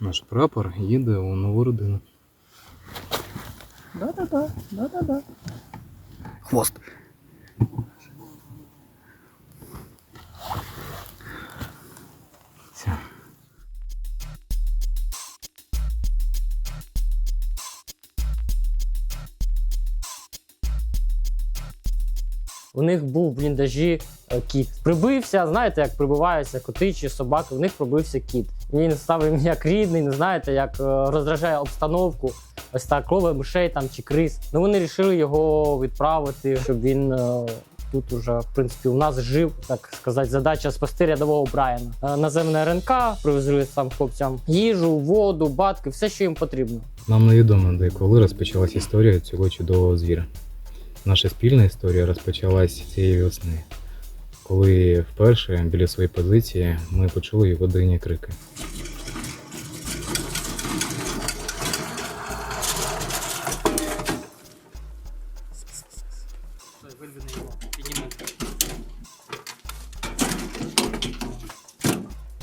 Наш прапор їде у нову родину. Да-да-да, да-да-да. Хвост. У них був в бліндажі е, кіт. Прибився, знаєте, як прибиваються коти чи собаки, в них пробився кіт. Він став їм як рідний, не знаєте, як е, роздражає обстановку. Ось так ловить мишей там чи криз. Ну вони вирішили його відправити, щоб він е, тут уже, в принципі, у нас жив, так сказати, задача спасти рядового Брайана. Наземне РНК привезли там хлопцям їжу, воду, батки, все, що їм потрібно. Нам невідомо, де коли розпочалась історія цього чудового звіра. Наша спільна історія розпочалась цієї весни, коли вперше біля своєї позиції ми почули його дивні крики.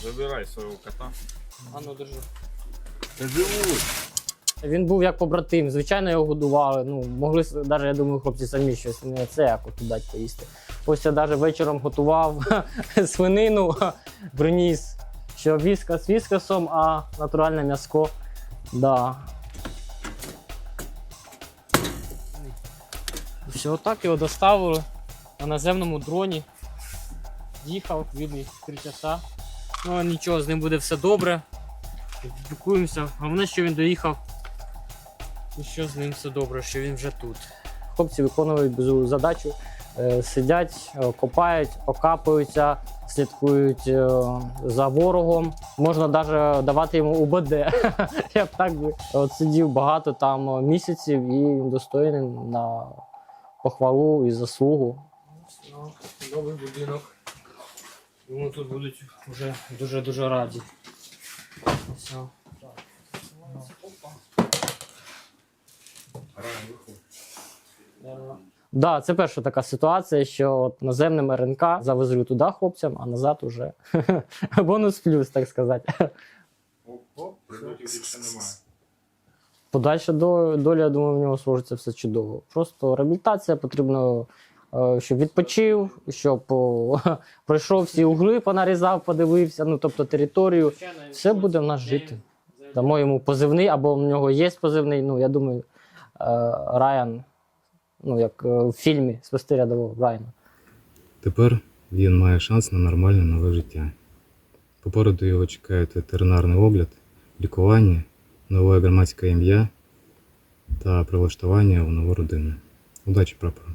Забирай свого кота. Ану, держи. Та живуть. Він був як побратим, звичайно, його годували. Ну, могли навіть, я думаю, хлопці самі щось не це як от дати поїсти. Ось я навіть вечором готував свинину, приніс, що віска з віскасом, а натуральне м'яско. Да. Все, отак його доставили на наземному дроні. Їхав, бідний, три часа. Ну, нічого, з ним буде все добре. Спілкуємося. Головне, що він доїхав і що з ним все добре, що він вже тут. Хлопці виконують безу задачу, е, сидять, е, копають, окапуються, слідкують е, за ворогом. Можна навіть давати йому УБД. Я б так би от сидів багато там місяців і він достойний на похвалу і заслугу. Новий будинок. Йому тут будуть вже дуже-дуже раді. Все. Да, це перша така ситуація, що от наземним РНК завезли туди хлопцям, а назад уже бонус плюс, так сказати. Подальша до- доля, я думаю, в нього сложиться все чудово. Просто реабілітація потрібно, е, щоб відпочив, щоб пройшов всі угли, понарізав, подивився, ну тобто територію. Все буде в нас жити. Дамо йому позивний, або в нього є позивний. Ну, я думаю, Райан, ну як е, в фільмі спасти рядового Райана. Тепер він має шанс на нормальне нове життя. Попереду його чекають ветеринарний огляд, лікування, нове громадське ім'я та прилаштування у нову родину. Удачі прапору!